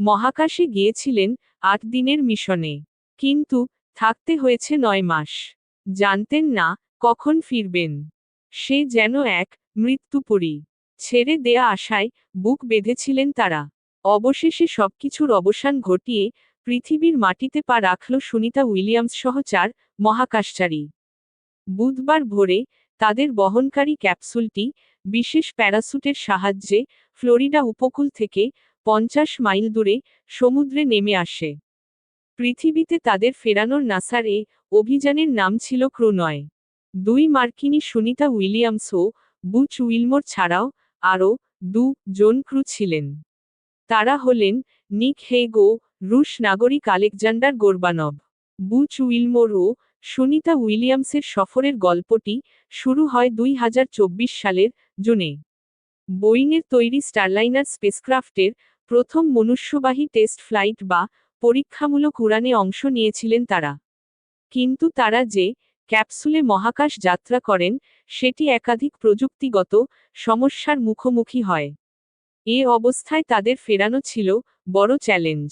মহাকাশে গিয়েছিলেন আট দিনের মিশনে। কিন্তু থাকতে হয়েছে নয় মাস। জানতেন না কখন ফিরবেন। সে যেন এক মৃত্যুপরী। ছেড়ে দেয়া আশায় বুক বেঁধেছিলেন তারা। অবশেষে সবকিছুর অবসান ঘটিয়ে পৃথিবীর মাটিতে পা রাখল সুনিতা উইলিয়ামস সহ চার মহাকাশচারী। বুধবার ভোরে তাদের বহনকারী ক্যাপসুলটি বিশেষ প্যারাসুটের সাহায্যে ফ্লোরিডা উপকূল থেকে পঞ্চাশ মাইল দূরে সমুদ্রে নেমে আসে। পৃথিবীতে তাদের ফেরানোর নাসার এ অভিযানের নাম ছিল ক্রু নয় দুই মার্কিনী সুনিতা উইলিয়ামস ও বুচ উইলমোর ছাড়াও আরও দু জন ক্রু ছিলেন। তারা হলেন নিক হেগো রুশ নাগরিক আলেকজান্ডার গোরবানব। বুচ উইলমোর ও সুনিতা উইলিয়ামসের সফরের গল্পটি শুরু হয় দুই হাজার চব্বিশ সালের জুনে। বোয়িংয়ের তৈরি স্টারলাইনার স্পেসক্রাফটের প্রথম মনুষ্যবাহী টেস্ট ফ্লাইট বা পরীক্ষামূলক উড়ানে অংশ নিয়েছিলেন তারা। কিন্তু তারা যে ক্যাপসুলে মহাকাশ যাত্রা করেন, সেটি একাধিক প্রযুক্তিগত সমস্যার মুখোমুখি হয়। এ অবস্থায় তাদের ফেরানো ছিল বড় চ্যালেঞ্জ।